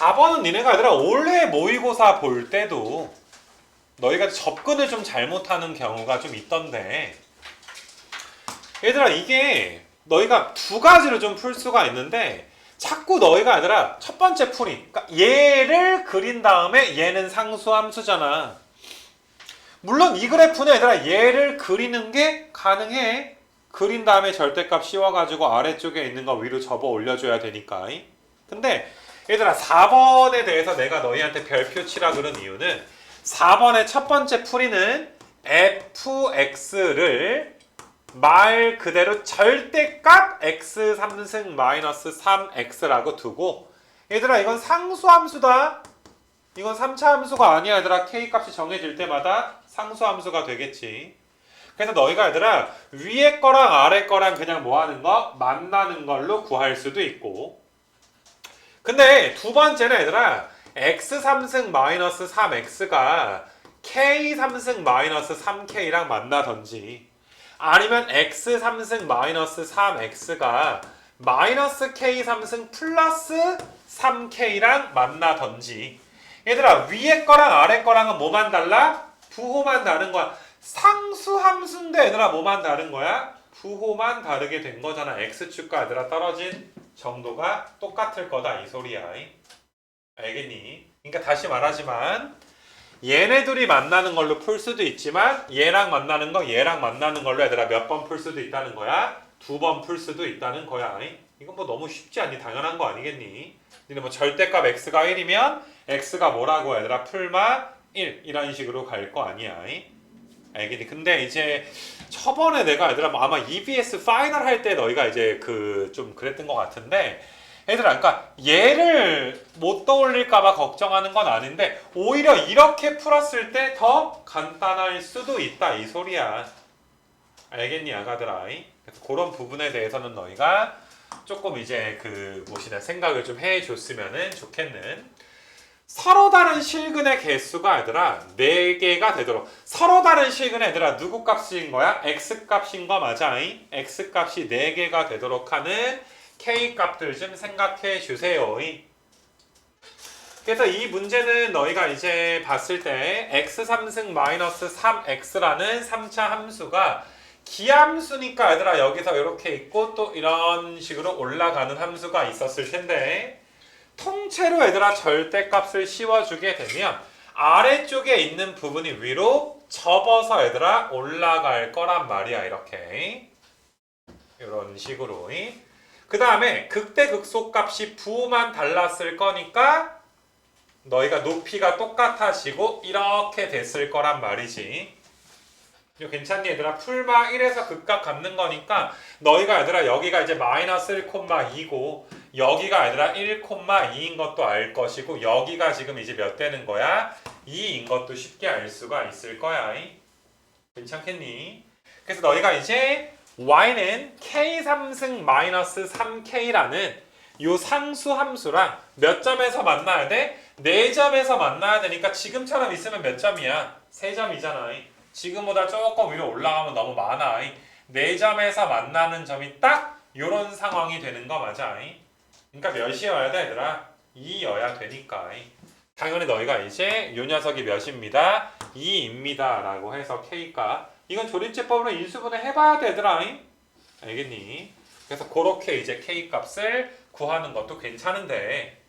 4번은 니네가 얘들아 올해 모의고사 볼 때도 너희가 접근을 좀 잘못하는 경우가 좀 있던데. 얘들아 이게 너희가 두 가지로 좀 풀 수가 있는데 자꾸 너희가 얘들아 첫 번째 풀이 그러니까 얘를 그린 다음에 얘는 상수함수잖아. 물론 이 그래프는 얘들아 얘를 그리는 게 가능해. 그린 다음에 절대값 씌워가지고 아래쪽에 있는 거 위로 접어 올려줘야 되니까. 근데 얘들아 4번에 대해서 내가 너희한테 별표 치라 그런 이유는 4번의 첫 번째 풀이는 fx를 말 그대로 절대값 x 3승 마이너스 3x라고 두고 얘들아 이건 상수함수다. 이건 3차 함수가 아니야 얘들아. k 값이 정해질 때마다 상수함수가 되겠지. 그래서 너희가 얘들아 위에 거랑 아래 거랑 그냥 뭐 하는 거? 만나는 걸로 구할 수도 있고 근데 두 번째는 얘들아 x 3승 마이너스 3x가 k 3승 마이너스 3k랑 만나던지 아니면 x 3승 마이너스 3x가 마이너스 k 3승 플러스 3k랑 만나던지 얘들아 위에 거랑 아래 거랑은 뭐만 달라? 부호만 다른 거야 상수 함수인데 얘들아 뭐만 다른 거야? 부호만 다르게 된 거잖아 x축과 얘들아 떨어진 정도가 똑같을 거다 이 소리야. 알겠니? 그러니까 다시 말하지만 얘네 둘이 만나는 걸로 풀 수도 있지만 얘랑 만나는 거 얘랑 만나는 걸로 얘들아 몇 번 풀 수도 있다는 거야? 두 번 풀 수도 있다는 거야. 이건 뭐 너무 쉽지 않니? 당연한 거 아니겠니? 니네 뭐 절대값 x가 1이면 x가 뭐라고 얘들아? 풀마 1 이런 식으로 갈 거 아니야 알겠니 근데 이제 저번에 내가 얘들아 뭐 아마 EBS 파이널 할 때 너희가 이제 그 좀 그랬던 것 같은데 얘들아, 그러니까 얘를 못 떠올릴까봐 걱정하는 건 아닌데 오히려 이렇게 풀었을 때 더 간단할 수도 있다 이 소리야. 알겠니, 아가들아? 그래서 그런 부분에 대해서는 너희가 조금 이제 그 무엇이냐 생각을 좀 해줬으면은 좋겠는. 서로 다른 실근의 개수가 얘들아 4개가 되도록 서로 다른 실근 얘들아 누구 값인 거야? x 값인 거 맞아? x 값이 4개가 되도록 하는 k 값들 좀 생각해 주세요. 그래서 이 문제는 너희가 이제 봤을 때 x 3승 마이너스 3x라는 3차 함수가 기함수니까 얘들아 여기서 이렇게 있고 또 이런 식으로 올라가는 함수가 있었을 텐데 통째로 얘들아 절대값을 씌워주게 되면 아래쪽에 있는 부분이 위로 접어서 얘들아 올라갈 거란 말이야 이렇게 이런 식으로 그 다음에 극대극소 값이 부호만 달랐을 거니까 너희가 높이가 똑같아지고 이렇게 됐을 거란 말이지. 이거 괜찮니 얘들아? 풀마 1에서 극각 갖는 거니까 너희가 얘들아 여기가 이제 마이너스 1,2고 여기가 얘들아 1,2인 것도 알 것이고 여기가 지금 이제 몇 되는 거야? 2인 것도 쉽게 알 수가 있을 거야. 괜찮겠니? 그래서 너희가 이제 y는 k 3승 마이너스 3k라는 요 상수 함수랑 몇 점에서 만나야 돼? 4점에서 만나야 되니까 지금처럼 있으면 몇 점이야? 3점이잖아. 지금보다 조금 위로 올라가면 너무 많아. 4점에서 만나는 점이 딱 요런 상황이 되는 거 맞아. 그러니까 몇이어야 돼 얘들아? 2여야 되니까. 당연히 너희가 이제 요 녀석이 몇입니다. 2입니다. 라고 해서 k가 이건 조립제법으로 인수분해 해봐야 되더라. 알겠니? 그래서 그렇게 이제 k 값을 구하는 것도 괜찮은데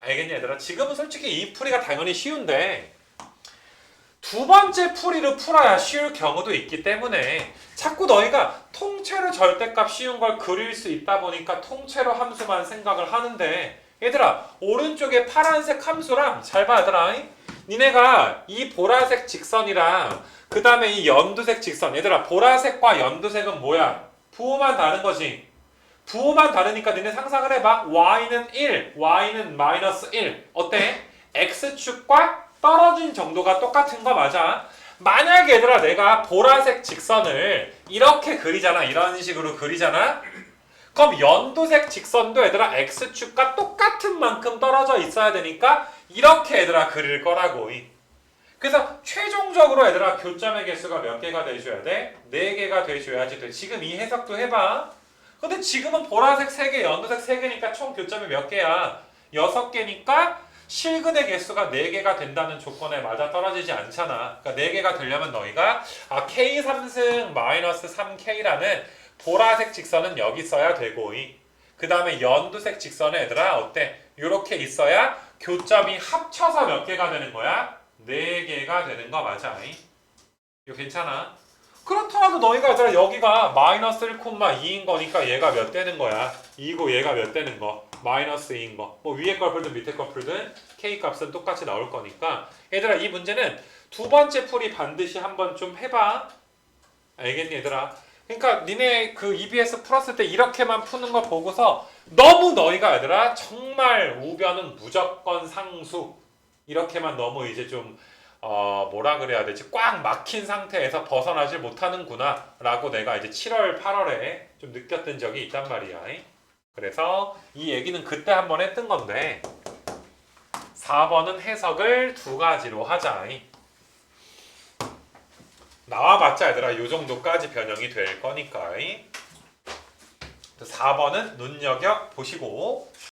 알겠니 얘들아? 지금은 솔직히 이 풀이가 당연히 쉬운데 두 번째 풀이를 풀어야 쉬울 경우도 있기 때문에 자꾸 너희가 통째로 절대값 쉬운 걸 그릴 수 있다 보니까 통째로 함수만 생각을 하는데 얘들아 오른쪽에 파란색 함수랑 잘 봐 얘들아 니네가 이 보라색 직선이랑 그 다음에 이 연두색 직선 얘들아 보라색과 연두색은 뭐야? 부호만 다른 거지 부호만 다르니까 니네 상상을 해봐 y는 1, y는 마이너스 1 어때? x축과 떨어진 정도가 똑같은 거 맞아 만약에 얘들아 내가 보라색 직선을 이렇게 그리잖아 이런 식으로 그리잖아 그럼 연두색 직선도 얘들아 x축과 똑같은 만큼 떨어져 있어야 되니까 이렇게 얘들아 그릴 거라고 그래서 최종적으로 얘들아 교점의 개수가 몇 개가 돼줘야 돼? 4개가 돼줘야지 돼. 지금 이 해석도 해봐. 근데 지금은 보라색 3개, 연두색 3개니까 총 교점이 몇 개야? 여섯 개니까 실근의 개수가 네 개가 된다는 조건에 맞아 떨어지지 않잖아. 그러니까 네 개가 되려면 너희가 아 k 3승 마이너스 3k라는 보라색 직선은 여기 있어야 되고 그 다음에 연두색 직선에 얘들아 어때? 이렇게 있어야 교점이 합쳐서 몇 개가 되는 거야? 네 개가 되는 거 맞아. 이거 괜찮아? 그렇더라도 너희가 얘들아 여기가 마이너스 1,2인 거니까 얘가 몇 되는 거야? 2고 얘가 몇 되는 거? 마이너스 2인 거. 뭐 위에 걸 풀든 밑에 걸 풀든 k 값은 똑같이 나올 거니까 얘들아 이 문제는 두 번째 풀이 반드시 한번 좀 해봐. 알겠니 얘들아? 그러니까 니네 그 EBS 풀었을 때 이렇게만 푸는 거 보고서 너무 너희가 얘들아 정말 우변은 무조건 상수 이렇게만 너무 이제 좀 어, 뭐라 그래야 되지? 꽉 막힌 상태에서 벗어나질 못하는구나 라고 내가 이제 7월, 8월에 좀 느꼈던 적이 있단 말이야. 그래서 이 얘기는 그때 한 번 했던 건데 4번은 해석을 두 가지로 하자. 나와봤자 얘들아 요 정도까지 변형이 될 거니까 4번은 눈여겨 보시고